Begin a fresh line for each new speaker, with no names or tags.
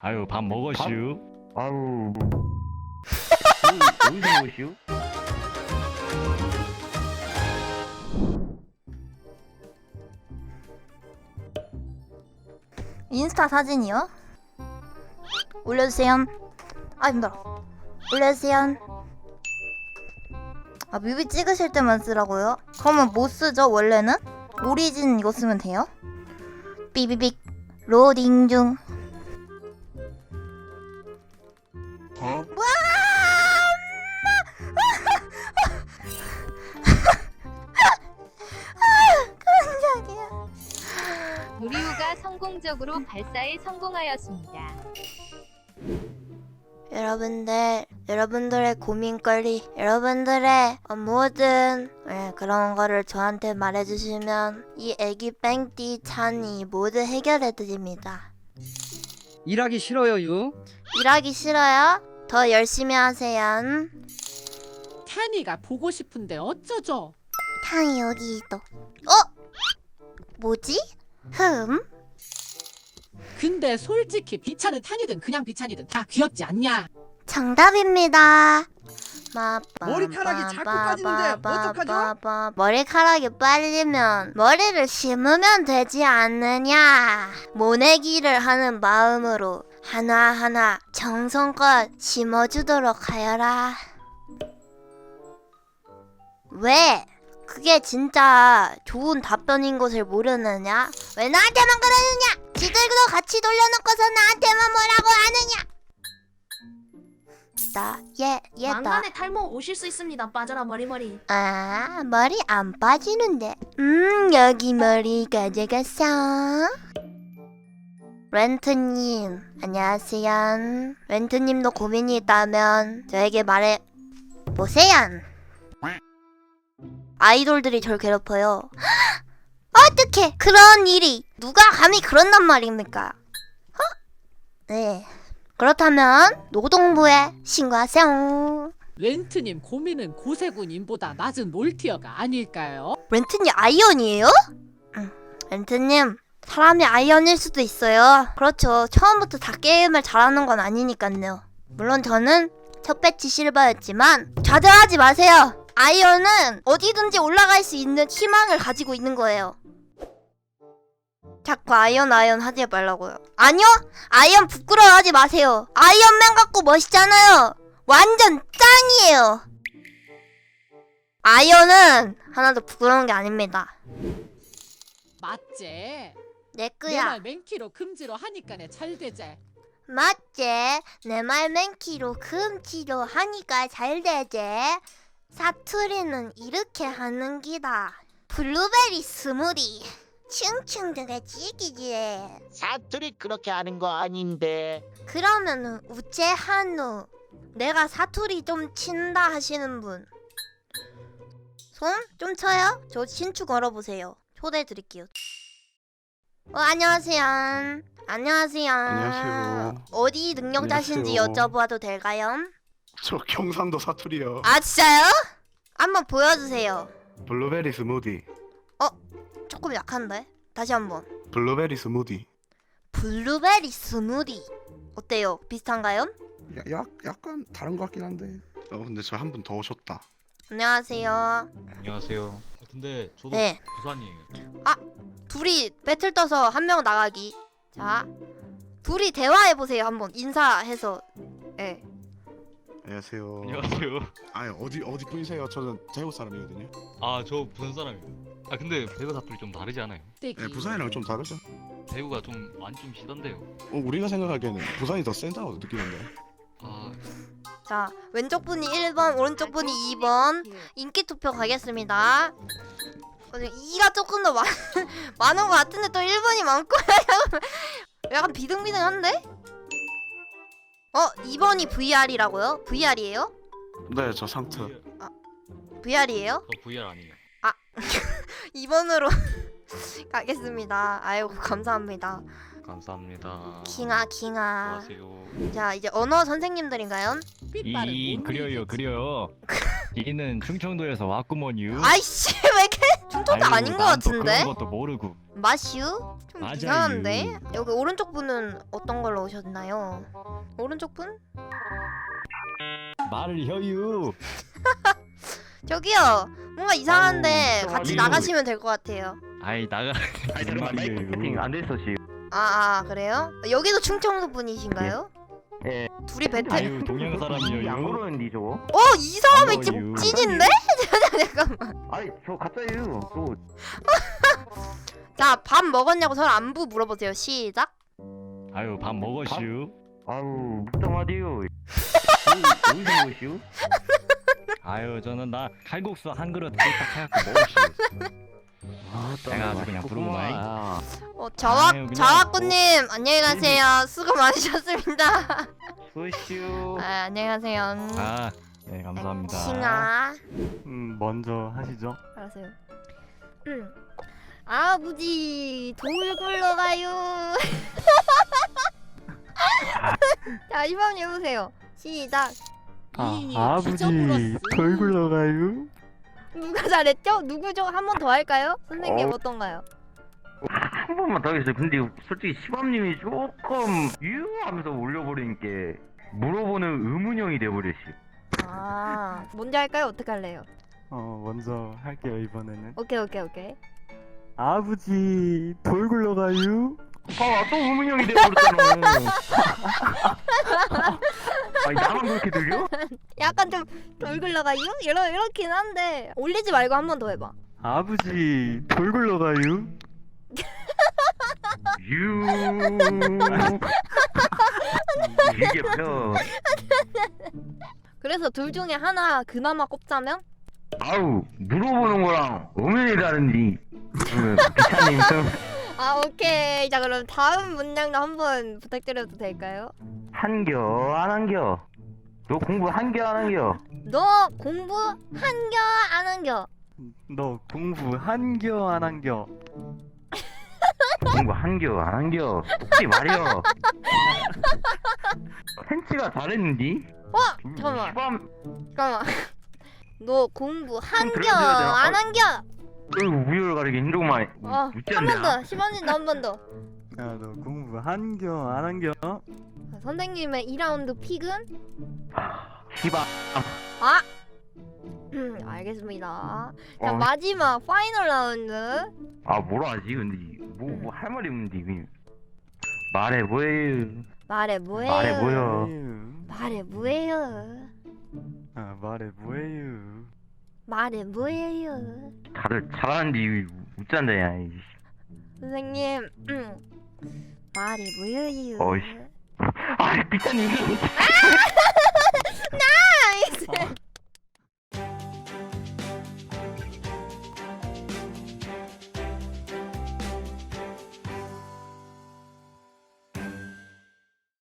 아유 밥 먹었슈?
아우 어디 오시오?
인스타 사진이요? 올려주세요. 아 힘들어. 올려주세요. 아 뮤비 찍으실 때만 쓰라고요? 그러면 뭐 쓰죠 원래는? 오리진 이거 쓰면 돼요? 삐비빅 로딩 중.
어?
와! 깜짝이야.
무리우가 성공적으로 발사에 성공하였습니다.
여러분들, 여러분들의 고민거리, 여러분들의 어, 모든 예, 그런 거를 저한테 말해주시면 이 애기 뺑띠 찬이 모두 해결해드립니다.
일하기 싫어요 유
일하기 싫어요? 더 열심히 하세요.
타니가 보고 싶은데 어쩌죠?
탕이 여기 있어. 어? 뭐지? 흠?
근데 솔직히 비찬은 타니든 그냥 비찬이든 다 귀엽지 않냐?
정답입니다.
머리카락이 자꾸 빠지는데 어떡하죠?
머리카락이 빠지면 머리를 심으면 되지 않느냐. 모내기를 하는 마음으로 하나하나 정성껏 심어주도록 하여라. 왜? 그게 진짜 좋은 답변인 것을 모르느냐? 왜 나한테만 그러느냐? 지들도 같이 돌려놓고서 나한테만 뭐라고 하느냐? 나, 얘, 얘다.
왕관의 탈모 오실 수 있습니다. 빠져라 머리머리.
아, 머리 안 빠지는데. 음, 여기 머리 가져갔어. 렌트님, 안녕하세요. 렌트님도 고민이 있다면 저에게 말해 보세요. 아이돌들이 절 괴롭혀요. 어떻게 그런 일이 누가 감히 그런단 말입니까? 어? 네. 그렇다면 노동부에 신고하세요.
렌트님 고민은 고세군님보다 낮은 몰티어가 아닐까요?
렌트님 아이언이에요? 응. 렌트님 사람이 아이언일 수도 있어요. 그렇죠. 처음부터 다 게임을 잘하는 건 아니니까요. 물론 저는 첫 배치 실버였지만 좌절하지 마세요. 아이언은 어디든지 올라갈 수 있는 희망을 가지고 있는 거예요. 자꾸 아이언 아이언 하지 말라고요. 아니요. 아이언 부끄러워하지 마세요. 아이언맨 같고 멋있잖아요. 완전 짱이에요. 아이언은 하나도 부끄러운 게 아닙니다.
맞지? 내내
거야.
말 맨키로 금지로 하니까네 잘 되제.
맞지? 내말 맨키로 금치로 하니까 잘 되지? 사투리는 이렇게 하는 기다. 블루베리 스무디. 층층들의 지기지.
사투리 그렇게 하는 거 아닌데
그러면은 우째 한우. 내가 사투리 좀 친다 하시는 분. 손 좀 쳐요? 저 신축 걸어보세요. 초대해 드릴게요. 어, 안녕하세요. 안녕하세요.
안녕하세요.
어디 능력자신지
안녕하세요.
여쭤봐도 될까요?
저 경상도 사투리요
아 진짜요? 한번 보여주세요.
블루베리 스무디
조금 약한데? 다시 한번.
블루베리 스무디
블루베리 스무디. 어때요? 비슷한가요?
야, 약, 약간 다른 것 같긴 한데 어 근데 저 한 분 더 오셨다
안녕하세요.
안녕하세요. 어, 근데 저도
네.
부산이에요.
둘이 배틀 떠서 한 명 나가기. 자, 둘이 대화해 보세요. 한번 인사해서. 예.
안녕하세요
안녕하세요.
아 어디 어디 분이세요? 저는 대구 사람이거든요
아 저 부산 사람이에요. 아 근데 대구 사투리 좀 다르지 않아요?
떼기.
네, 부산이랑 좀 다르죠
대구가 좀 많이 좀 시던데요.
어, 우리가 생각하기에는 부산이 더 센다고 느끼는데
아
자, 왼쪽 분이 1번, 오른쪽 분이 2번. 인기 투표 가겠습니다. 어, 2가 조금 더 많, 많은 것 같은데 또 1번이 많고 약간 비등비등한데? 어, 2번이 VR이라고요? VR이에요?
네 저 상트
VR이에요?
저 VR 아니에요.
2번으로 가겠습니다. 아이고 감사합니다.
감사합니다.
킹아 킹아.
안녕하세요.
자 이제 언어 선생님들인가요?
이못
그려요. 그려요. 이는 충청도에서 왔구먼유.
아이씨 왜 이렇게 충청도
아이고,
아닌 것
난또
같은데?
그런 것도 모르고.
마슈? 좀
맞아요.
이상한데? 여기 오른쪽 분은 어떤 걸로 오셨나요? 오른쪽 분?
말을 해요.
저기요 뭔가 이상한데
어,
같이
아니요.
나가시면 될 것 같아요
아이 나가.
아니 잠깐만 마이크 세팅 안 됐어 지금
아, 아 그래요? 여기도 충청도 분이신가요?
예.
둘이 배틀
아유 동양 사람이요.
안 그러는데 저거
어? 이 사람이
아유.
지금 찐인데? 잠깐만
아니 저 가짜예요
또자밥 먹었냐고 서로 안부 물어보세요 시작
아유 밥 먹었슈.
아우 묵담하디요 어디서 먹으시오?
아유 저는 나 칼국수 한 그릇 딱 해갖고 먹었슈.
아
내가 아주 그냥 부르고 마이.
어 자왁
아유, 그냥-
자왁꾸님 안녕히 가세요. 수고 많으셨습니다. 아, 안녕히 가세요.
아, 네 감사합니다.
싱아
음 먼저 하시죠.
알았어요. 음. 아버지 돌 굴러가요. 자 이번 해보세요. 시작.
이 아버지
돌 굴러가요?
누가 잘했죠? 누구죠? 한 번 더 할까요? 선생님
어.
어떤가요?
한 번만 더 하겠어요 근데 솔직히 시밤님이 조금 유하면서 올려버리니까 물어보는 의문형이 돼버렸어
아 뭔지 할까요? 어떻게 할래요?
어 먼저 할게요 이번에는
오케이 오케이 오케이
아버지 돌 굴러가요? 아또 의문형이 돼버렸잖아 아니 나만 그렇게 들려?
약간 좀 돌 굴러가요? 이러, 이렇긴 한데 올리지 말고 한 번 더 해봐
아버지 돌 굴러 가요? 유 이게 펴
그래서 둘 중에 하나 그나마 꼽자면?
아우 물어보는 거랑 엄연히 다른디 그 비타님
아 오케이 자 그럼 다음 문장도 한번 부탁드려도 될까요?
한겨 안 한겨 너 공부 한겨 안 한겨
너 공부 한겨 안 한겨?
너 공부 한겨 안 한겨 공부 한겨 안 한겨 혹시 말이여 팬츠가 잘했는디?
어? 잠깐만
시밤
잠깐만 너 공부 한겨? 안 한겨?
이거 우열 가리기 힘들구만
어,
웃지
한 번
않냐?
더, 시원이도 한 번 더.
야 너 공부 한겨 안 한겨?
자, 선생님의 2라운드 픽은?
시밤
아! 음, 알겠습니다. 자,
어.
마지막 파이널 라운드.
아 뭐라 하지 근데 뭐 뭐 할 말이 없는데 그냥 말해 뭐예요
말해 뭐예요?
말해 뭐여
말해 뭐예요?
아 말해 뭐예요
말해 뭐예요?
다들 잘하는데 웃잔다 야 이씨.
선생님, 음. 말해 뭐예요?
어이씨. 아 비타님